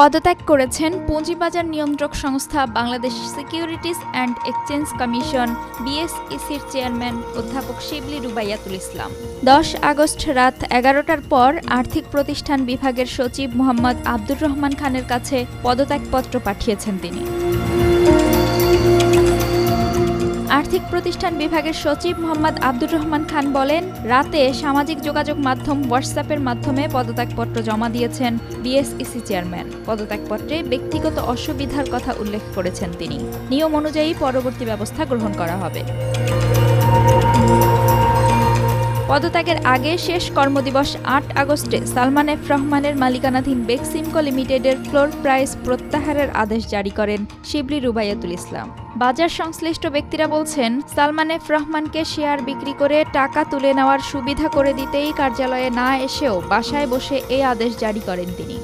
পদত্যাগ করেছেন পুঁজিবাজার নিয়ন্ত্রক সংস্থা Bangladesh securities and exchange commission, বিএসইসির chairman অধ্যাপক শিবলি রুবাইয়াতুল ইসলাম। দশ আগস্ট রাত এগারোটার পর আর্থিক প্রতিষ্ঠান বিভাগের সচিব মোহাম্মদ আব্দুর রহমান খানের কাছে পদত্যাগপত্র পাঠিয়েছেন তিনি। আর্থিক প্রতিষ্ঠান বিভাগের সচিব মোহাম্মদ আব্দুর রহমান খান বলেন, রাতে সামাজিক যোগাযোগ মাধ্যম হোয়াটসঅ্যাপের মাধ্যমে পদত্যাগপত্র জমা দিয়েছেন বিএসইসি চেয়ারম্যান। পদত্যাগপত্রে ব্যক্তিগত অসুবিধার কথা উল্লেখ করেছেন তিনি। নিয়ম অনুযায়ী পরবর্তী ব্যবস্থা গ্রহণ করা হবে। পদত্যাগের আগে শেষ কর্মদিবস আট আগস্টে সালমান এফ রহমানের মালিকানাধীন বেক্সিমকো লিমিটেডের ফ্লোর প্রাইস প্রত্যাহারের আদেশ জারি করেন শিবলি রুবাইয়াতুল ইসলাম। বাজার সংশ্লিষ্ট ব্যক্তিরা বলছেন, সালমান এফ রহমানকে শেয়ার বিক্রি করে টাকা তুলে নেওয়ার সুবিধা করে দিতেই কার্যালয়ে না এসেও বাসায় বসে এই আদেশ জারি করেন তিনি।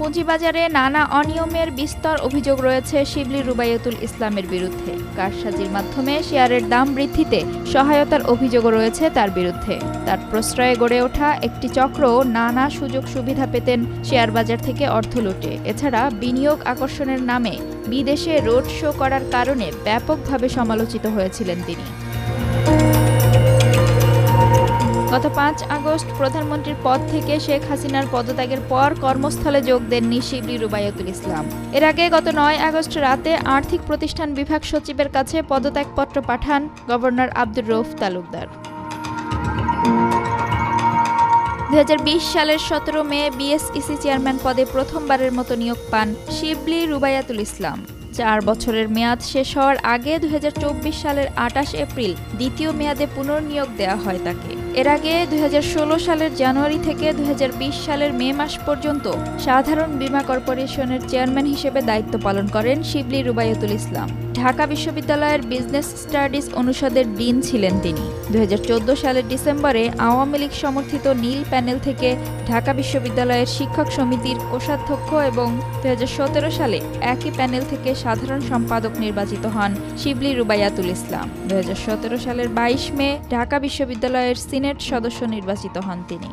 পুঁজিবাজারে নানা অনিয়মের বিস্তর অভিযোগ রয়েছে শিবলি রুবাইয়াতুল ইসলামের বিরুদ্ধে। কারসাজির মাধ্যমে শেয়ারের দাম বৃদ্ধিতে সহায়তার অভিযোগও রয়েছে তার বিরুদ্ধে। তার প্রশ্রয়ে গড়ে ওঠা একটি চক্র নানা সুযোগ সুবিধা পেতেন শেয়ার বাজার থেকে অর্থ লুটে। এছাড়া বিনিয়োগ আকর্ষণের নামে বিদেশে রোড শো করার কারণে ব্যাপকভাবে সমালোচিত হয়েছিলেন তিনি। গত পাঁচ আগস্ট প্রধানমন্ত্রীর পদ থেকে শেখ হাসিনার পদত্যাগের পর কর্মস্থলে যোগ দেননি শিবলি রুবাইয়াতুল ইসলাম। এর আগে গত নয় আগস্ট রাতে আর্থিক প্রতিষ্ঠান বিভাগ সচিবের কাছে পদত্যাগপত্র পাঠান গভর্নর আব্দুর রৌফ তালুকদার। দু হাজার বিশ সালের সতেরো মে বিএসইসি চেয়ারম্যান পদে প্রথমবারের মতো নিয়োগ পান শিবলি রুবাইয়াতুল ইসলাম। চার বছরের মেয়াদ শেষ হওয়ার আগে দু হাজার চব্বিশ সালের আটাশ এপ্রিল দ্বিতীয় মেয়াদে পুনর্নিয়োগ দেওয়া হয় তাকে। এর আগে দুই হাজার ষোলো সালের জানুয়ারি থেকে দুই হাজার বিশ সালের মে মাস পর্যন্ত সাধারণ বীমা কর্পোরেশনের চেয়ারম্যান হিসেবে দায়িত্ব পালন করেন শিবলি রুবাইয়াতুল ইসলাম। ঢাকা বিশ্ববিদ্যালয়ের বিজনেস স্টাডিজ অনুষদের ডিন ছিলেন তিনি। দুই সালের ডিসেম্বরে আওয়ামী লীগ সমর্থিত নীল প্যানেল থেকে ঢাকা বিশ্ববিদ্যালয়ের শিক্ষক সমিতির কোষাধ্যক্ষ এবং দুই হাজার সতেরো সালে একই প্যানেল থেকে সাধারণ সম্পাদক নির্বাচিত হন শিবলি রুবাইয়াতুল ইসলাম। দুই হাজার সতেরো সালের বাইশ মে ঢাকা বিশ্ববিদ্যালয়ের সিনেট সদস্য নির্বাচিত হন তিনি।